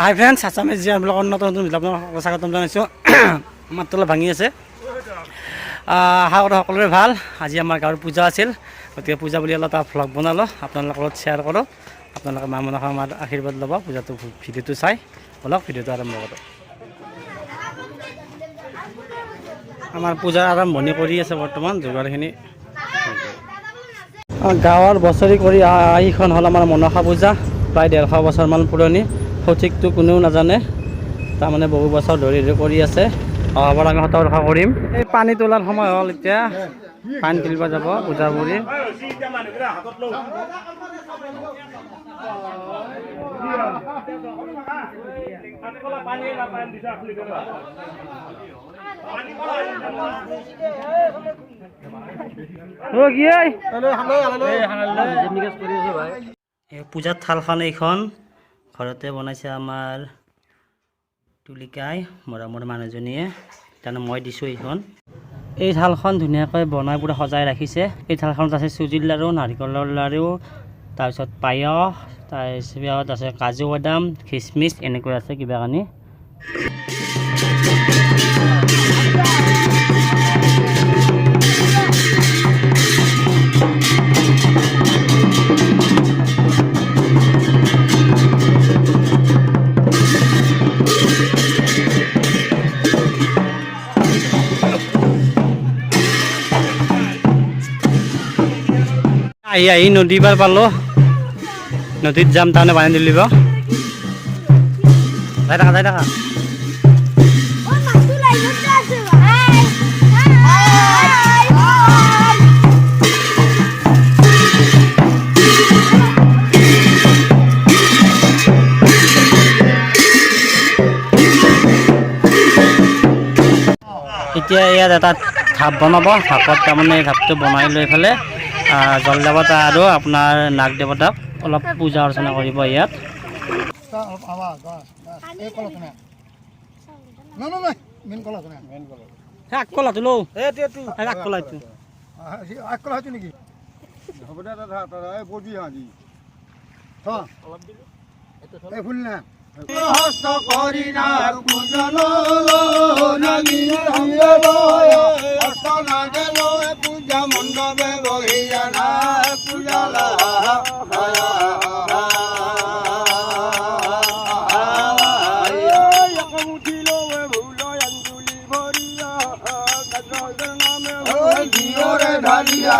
High friends Assamese জীয়াবিলাক উন্নত নতুন ভিডিঅ' আপোনালোকক স্বাগতম জনাইছোঁ মাতটো অলপ ভাঙি আছে আশা কৰোঁ সকলোৰে ভাল আজি আমাৰ গাঁৱৰ পূজা আছিল গতিকে পূজা বুলি অলপ এটা ভ্লগ বনালোঁ আপোনালোকৰ লগত শ্বেয়াৰ কৰোঁ আপোনালোকে মা মনসা আমাৰ আশীৰ্বাদ ল'ব পূজাটো ভিডিঅ'টো চাই বলক ভিডিঅ'টো আৰম্ভ কৰোঁ আমাৰ পূজাৰ আৰম্ভণি কৰি আছে বৰ্তমান যোগাৰখিনি আমাৰ গাঁৱৰ বছৰি কৰি এইখন হ'ল আমাৰ মনসা পূজা প্ৰায় ডেৰশ বছৰমান পুৰণি সঠিকটো কোনেও নাজানে। তাৰমানে বহু বছৰ ধৰি ধৰি কৰি আছে। অহাবাৰ আমি সতৰ্ক কৰিম এই পানী তোলাৰ সময় হ'ল এতিয়া। পানী তুলিব যাব পূজা? এই পূজাৰ থালখন এইখন। ঘৰতে বনাইছে আমাৰ তুলিকাই মৰমৰ মানুহজনীয়ে। তাৰমানে মই দিছোঁ এইখন। এই থালখন ধুনীয়াকৈ বনাই পুৰা সজাই ৰাখিছে। এই থালখনত আছে চুজিৰ লাৰু নাৰিকলৰ লাৰু তাৰপিছত পায়স তাৰপিছত আছে কাজু বাদাম খিচমিচ এনেকৈ আছে কিবা কানি আহি আহি নদী পাৰ পালোঁ। নদীত যাম, তাৰমানে পানী তুলিব যাই থাকা যাই থাকা। এতিয়া ইয়াত এটা ঢাপ বনাব। ঢাপত তাৰমানে ঢাপটো বনাই লৈ পেলাই জল দেৱতা আৰু আপোনাৰ নাগ দেৱতাক অলপ পূজা অৰ্চনা কৰিব ইয়াত। আগকলাটো লওঁ আগকলাটো নেকি হ'ব দে দাদা দাদা এই বজি আজি এই ফুল না হস্ত করি না পূজন নামি সঙ্গ হস্ত না গেল পূজা মণ্ডপে বহিয়া না পূজালা। ঢালিয়া।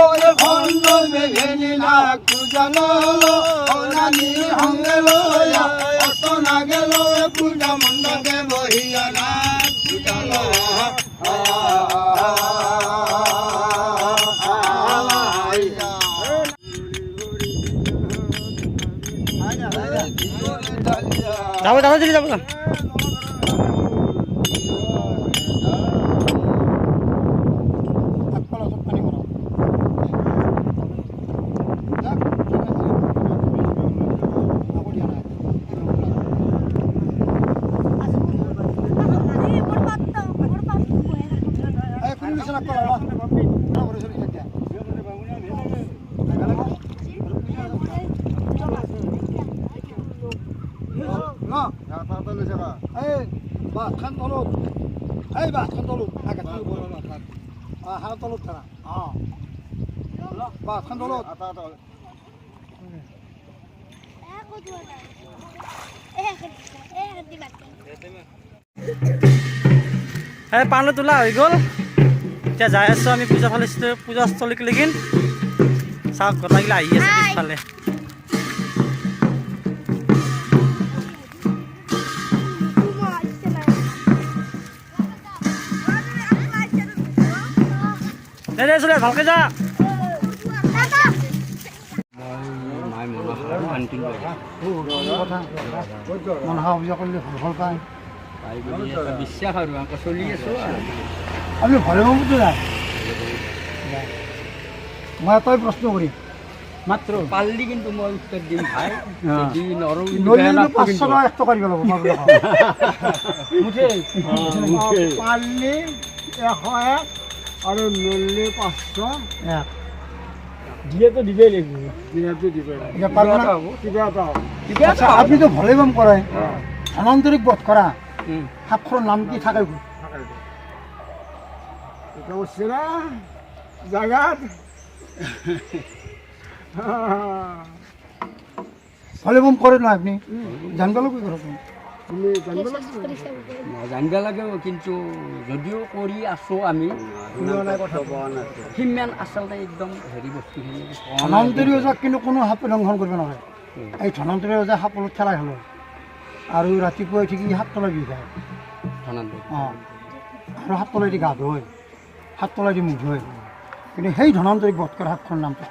ওই খন্ড মেঘেনি না পূজন নানি সঙ্গে লয়া অত না গেল। যাব যাব বাটখান তলত এই বাটখান তলত হাত তলত থাকা অঁ বাটখান তলত এই পাণো তোলা হৈ গ'ল। এতিয়া যাই আছোঁ আমি পূজা ফালে পূজাস্থলীক লেগিন। চাওক গোটাইগিলা আহি আছে পিছফালে। দে দে চলে ভালকে যা। দাদা মনসা পূজা কৰিলে ভালো ভালো পায় বিশ্বাস আৰু চলি আছোঁ আমি ভৰে নাই মই এটাই প্ৰশ্ন কৰিম মাত্ৰ পাল্লি কিন্তু মই উত্তৰ দিম ভাই পাঁচশো টকা এক টকা লাগিব মই বোলে মুঠে পাল্লি এশ এক আৰু নল্লি পাঁচশো। এক দিয়েতো দিবেই লাগিব দিয়াতো দিবে এতিয়া পারবে না? কিবা এটা হ'ব আচ্ছা আপনি তো ভলে বম করায় ধনান্তরিক বধ করা। সাপখর নাম কি থাকে না জাগাত ভলে। বম করে না আপনি? জানবে লাগবে তুমি। জানিব লাগিব? জানিব লাগে কিন্তু যদিও কৰি আছোঁ আমি সিমান আচলতে একদম হেৰি বস্তুখিনি ধনান্তরী ওজা কিন্তু কোনো সাপে লঙ্ঘন করবে না এই ধনান্তরী ওজা সাপলত খেলা খেলো আৰু ৰাতিপুৱাই উঠি কি সাত তলাই দি যায়? ধনান্তৰী অঁ। আৰু সাত তলাই দি গা ধুৱাই সাত তলাই দি মুখ ধুৱাই কিন্তু সেই ধনান্তৰিক বধ কৰা সাপখনৰ নামটো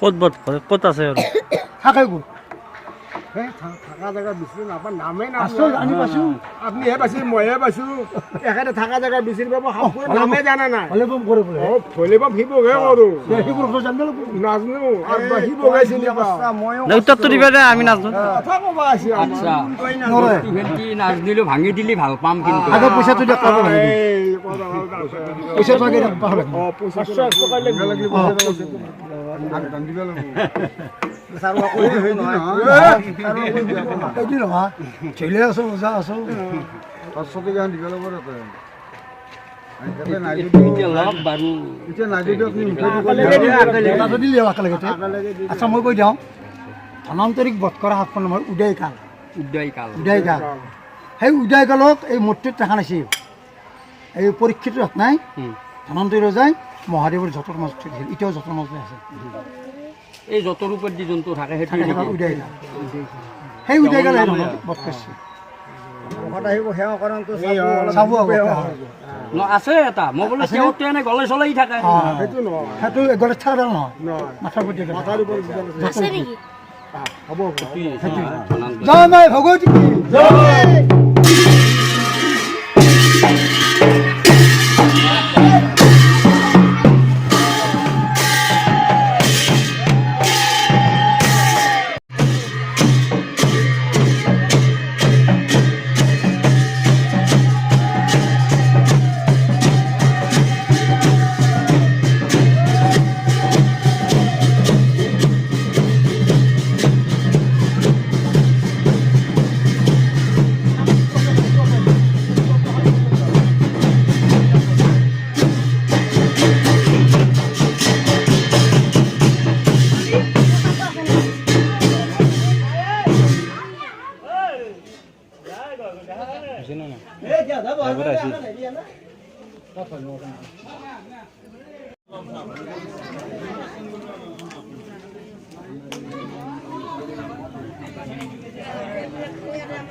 ক'ত বধ কৰে? ক'ত আছে আৰু? থা- থাকা জেগা বিচাৰি নাপায় নামেই আছোঁ জানি পাইছোঁ আপুনিহে পাইছোঁ মইহে পাইছোঁ এখেতে থাকা জেগা বিচাৰি পাব নামে জানা নাই। বম কৰে। ভলিবম নাজানো শিৱকে চিনি উত্তৰটো দিবা দে আমি নাজানো। কথা ক'ব আছে আচ্ছা দিলেও ভাঙি দিলে ভালো পাম কিন্তু। আগৰ পইচাটো দিয়া পাব লাগিব এই কথা হ'ল আছে। পইচাটো আগে পাব লাগিব। লাগিব। লাগিব ঠেলে আছোঁ ওজা আছোঁ বাৰু তাতে দিলে একেলগতে আচ্ছা মই কৈ দিওঁ ধনান্তৰিক বধ কৰা সাতখন নামৰ উদয় কাল উদয় কাল উদয় কাল সেই উদয় কালত এই মূৰ্তিত দেখা নাছিল এই পৰীক্ষিত নাই। ধনন্তৰী ৰজাই মহাদেৱৰ যতৰ মাজত এতিয়াও যতৰ মাজতে আছে এই যতৰ ওপৰত যি জন্তু থাকে থাকে থকা উদয় সেই উদয় কাল সেই বধ কৰিছিল চাব আছে এটা। মই বোলো তেওঁতো এনে গলে চলাই থাকে। সেইটো সেইটো গলে থাকাডাল নহয়। মাথাৰ প্ৰতি হ'ব জয় মাই ভগৱতী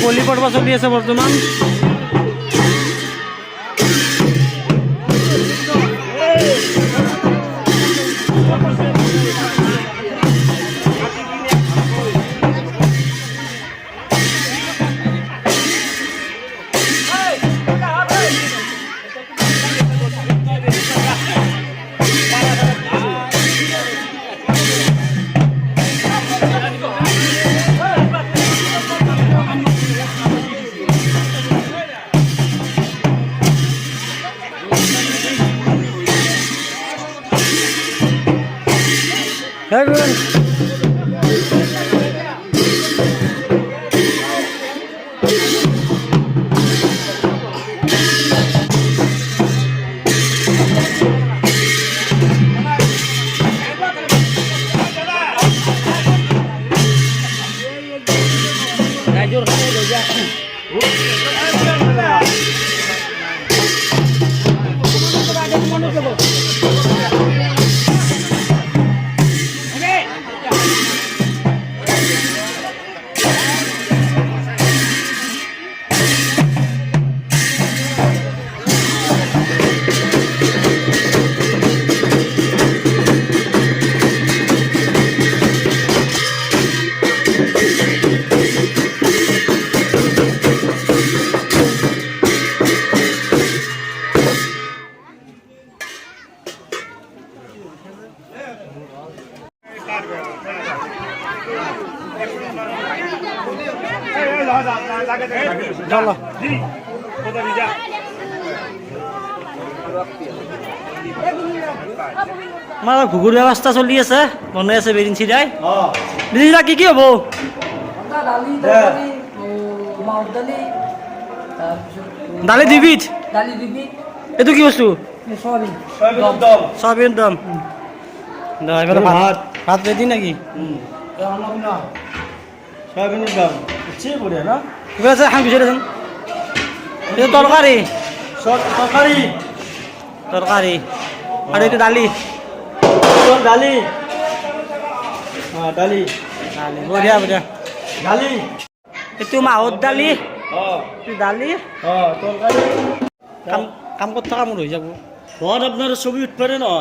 বলি পৰ্ব চলি আছে বৰ্তমান আমাৰ ঘুগুৰ ব্যৱস্থা চলি আছে বনাই আছে চিৰাই। বেদিন চিৰা কি কি হ'ব? দালি দুবিধ এইটো কি বস্তু? চয়াবিন। দম। এইফালে ভাত ভাত। ৰেডি নেকি? সয়াবিনের দাম। হচ্ছে বঢ়িয়া না? এইফালে আছে দেচোন। এইটো তৰকাৰী। তরকারি তৰকাৰী। আৰু এইটো ডালি। হ্যাঁ ডালি। দালি বঢ়িয়া বঢ়িয়া। ডালি। এইটো দালি হ্যাঁ তরকারি কাম কাম কৰি থকা মোৰ হৈ যাব? ঘর আপনার ছবি ও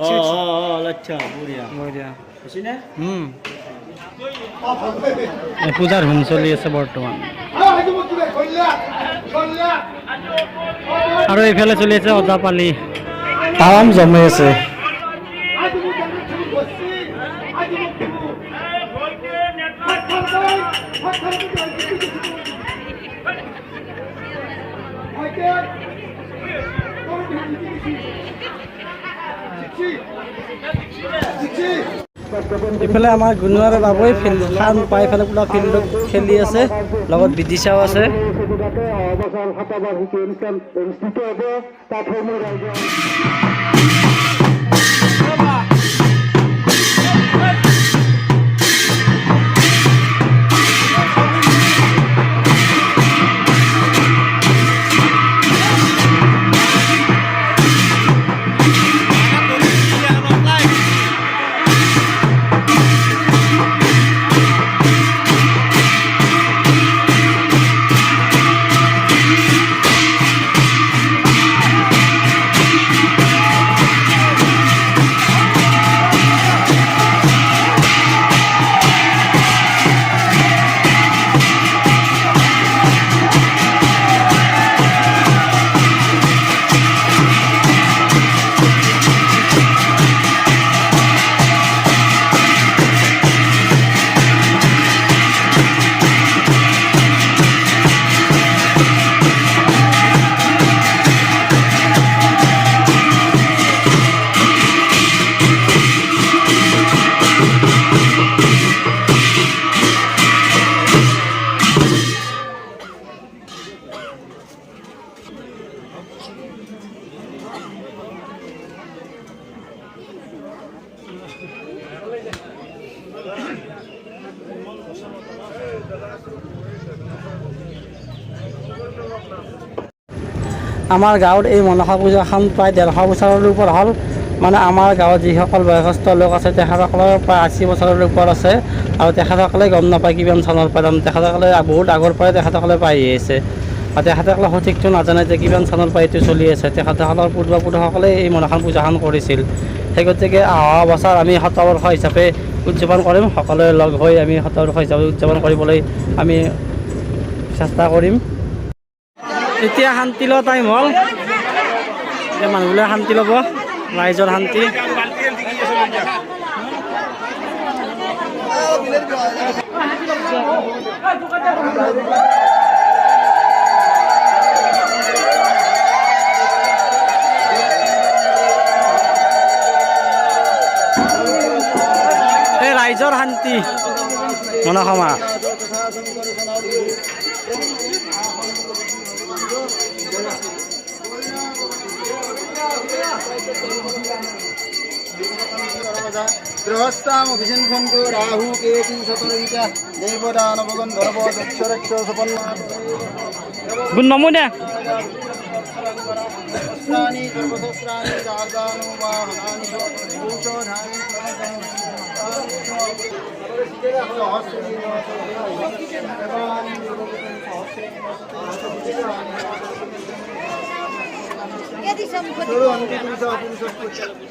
ও আচ্ছা পূজাৰ হোম চলি আছে বৰ্তমান। আৰু এইফালে চলি আছে অজাপালি। তাৱাম জমে আছে ইফালে আমাৰ গুণোৱাৰ বাবুই ফিল্ড খান পাই ইফালে পুৰা ফিল্ডত খেলি আছে, লগত বিদিশাও আছে। আমাৰ গাঁৱত এই মনসা পূজাখন প্ৰায় ডেৰশ বছৰৰ ওপৰত হ'ল। মানে আমাৰ গাঁৱত যিসকল বয়সস্থ লোক আছে, তেখেতসকলৰ প্ৰায় আশী বছৰৰ ওপৰত আছে আৰু তেখেতসকলে গম নাপায় কিমান চনৰ পৰা। তেখেতসকলে বহুত আগৰ পৰাই তেখেতসকলে পাই আহিছে আৰু তেখেতসকলে সঠিকটো নাজানে যে কিমান চনৰ পৰা চলি আছে। তেখেতসকলৰ পূৰ্বপুৰুষসকলে এই মনসা পূজাখন কৰিছিল। সেই গতিকে অহা বছৰ আমি শতবৰ্ষ হিচাপে উদযাপন কৰিম। সকলোৱে লগ হৈ আমি শতবৰ্ষ হিচাপে উদযাপন কৰিবলৈ আমি চেষ্টা কৰিম। এতিয়া শান্তি লোৱা টাইম হ'ল। এতিয়া মানুহবিলাক শান্তি ল'ব, ৰাইজৰ শান্তি। এই ৰাইজৰ শান্তি। মনসমা গৃহস্থামভিষিঞ্চন্তু রাহু কেতু শতরিতা দেবদানবগন ধর্ব দক্ষরক্ষ সপন্ন গুড নমো দে সহস্রাণি সর্বসহস্রাণি রাজানো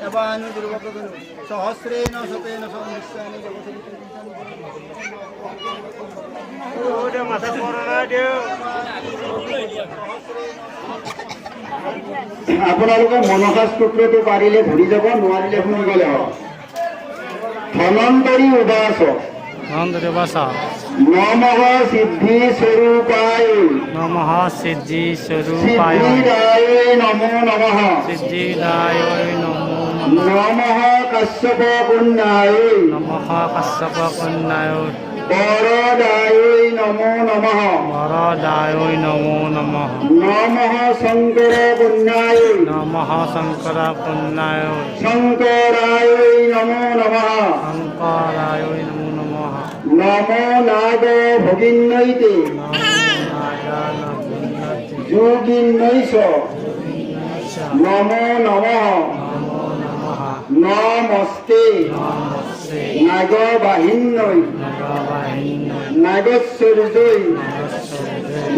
सर्वाणि दुर्वपदनु सहस्रेण शतेन सहस्राणि আপোনালোকে মনসা স্তোত্ৰটো পাৰিলে ঘূৰি যাব, নোৱাৰিলে শুনি গ'লে হওক ধনন্তৰী উবাস ধনন্তৰী নমঃ সিদ্ধি স্বরূপায়। নমঃ সিদ্ধি স্বরূপায়। সিদ্ধিদায় নমো নমঃ। সিদ্ধিদায় নমো নমঃ। কাশ্যপ পুণ্যায়। নমঃ কাশ্যপ কন্যায় বরদায় নমো নমঃ। বরদায় নমো নমঃ। নমঃ শঙ্কর পুণ্যায়। নমঃ শংকৰ কন্যায় শঙ্করায় নমো নমঃ। শংকৰায় নমো। নমঃ নাগ ভগিন্নৈতে যোগিন্নৈষ নমো নমঃ নমস্তে নাগবাহিন্নৈ নাগশ্বর্যৈ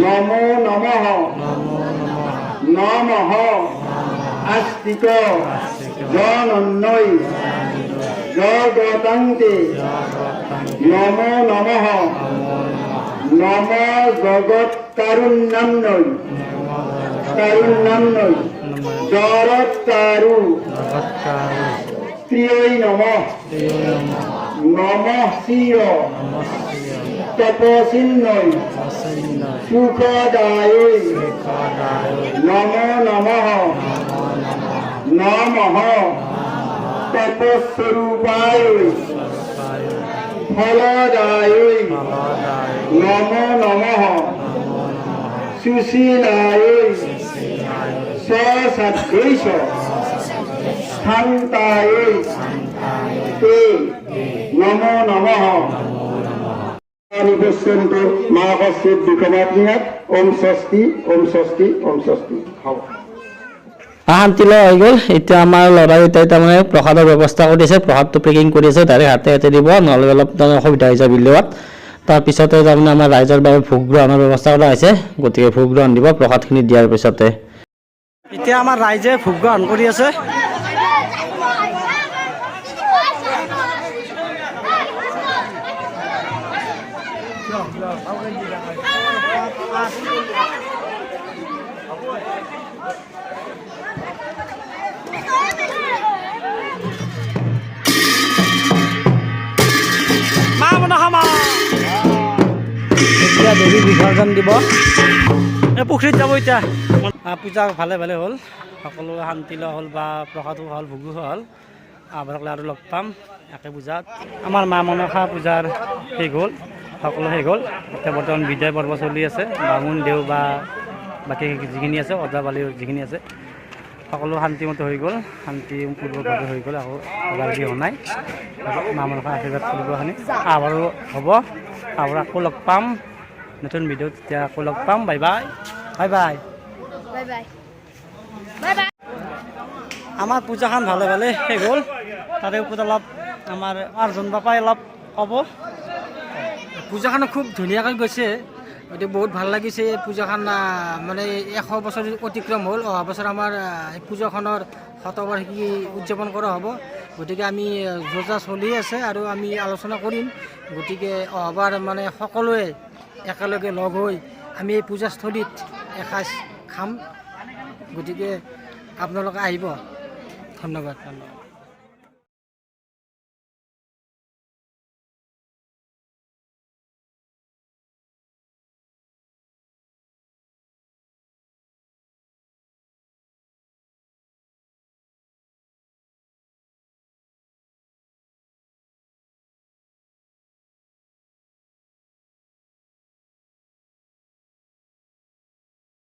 নমো নমঃ নমঃ আস্তিক জনন্নৈ জগদন্তে। নম নম। নম জগৎ কারুণ্যম নই কারুণ্যম নই জরৎ কারু প্রিয়ই নম। নম শিয় তপসিন্নই সুখদায়ই নম নম। নমঃ। তপস্বরূপায়। ফলদায়ৈ। নমো নমঃ। সুশীলায়ৈ। স্বসাধ্যৈষ শান্তায়ৈ। তে। নমো নমঃ। নিপশ্যন্তু মা কশ্চিত দুঃখমাত্মিয়াত ওম স্বস্তি ওম স্বস্তি ওম স্বস্তি। হ'ব শান্তি লোৱা হৈ গ'ল। এতিয়া আমাৰ ল'ৰাকেইটাই তাৰমানে প্ৰসাদৰ ব্যৱস্থা কৰিছে প্ৰসাদটো পেকিং কৰি আছে ডাইৰেক্ট হাতে হাতে দিব নহ'লে অলপ তাৰমানে অসুবিধা হৈ যায় বিলোৱাত তাৰপিছতে তাৰমানে আমাৰ ৰাইজৰ বাবে ভোগ গ্ৰহণৰ ব্যৱস্থা কৰা হৈছে গতিকে ভোগ গ্ৰহণ দিব প্ৰসাদখিনি দিয়াৰ পিছতে। এতিয়া আমাৰ ৰাইজে ভোগ গ্ৰহণ কৰি আছে। মা এতিয়া দেৱী বিসৰ্জন দিব। এই পুখুৰীত যাব এতিয়া। পূজা ভালে ভালে হ'ল। সকলো শান্তি লোৱা হ'ল বা প্ৰসাদো হ'ল ভোগো হ'ল। আপোনালোকে আৰু লগ পাম একে পূজাত। আমাৰ মা মনসা পূজাৰ শেষ হ'ল সকলো শেষ হ'ল। এতিয়া বৰ্তমান বিদায় পৰ্ব চলি আছে। বামুণ দেও বা বাকী যিখিনি আছে অজা বালি যিখিনি আছে সকলো শান্তিমতে হৈ গ'ল। শান্তিপূৰ্বকভাৱে হৈ গ'ল আকৌ অজালগি হোৱা নাই। মা মনসা আশীৰ্বাদ কৰিব কাৰণে আবাৰো হ'ব। আবাৰো আকৌ লগ পাম। নতুন ভিডিঅ'ত তেতিয়া আকৌ লগ পাম। Bye bye bye bye bye bye bye bye আমাৰ পূজাখন ভালে ভালে শেষ হ'ল। তাৰে ওপৰত অলপ আমাৰ আৰ্জন বাপাই অলপ ক'ব। পূজাখন খুব ধুনীয়াকৈ গৈছে। গতিকে বহুত ভালো লাগিছে এই পূজাখন মানে এশ বছৰ অতিক্ৰম হ'ল। অহা বছৰ আমাৰ পূজাখনৰ শতবাৰ্ষিকী উদযাপন কৰা হ'ব। গতিকে আমি আহ, যোজা চলি আছে আৰু আমি আলোচনা কৰিম। গতিকে অহাবাৰ মানে সকলোৱে একেলগে লগ হৈ আমি এই পূজাস্থলীত এসাঁজ খাম। গতিকে আপোনালোকে আহিব। ধন্যবাদ। ধন্যবাদ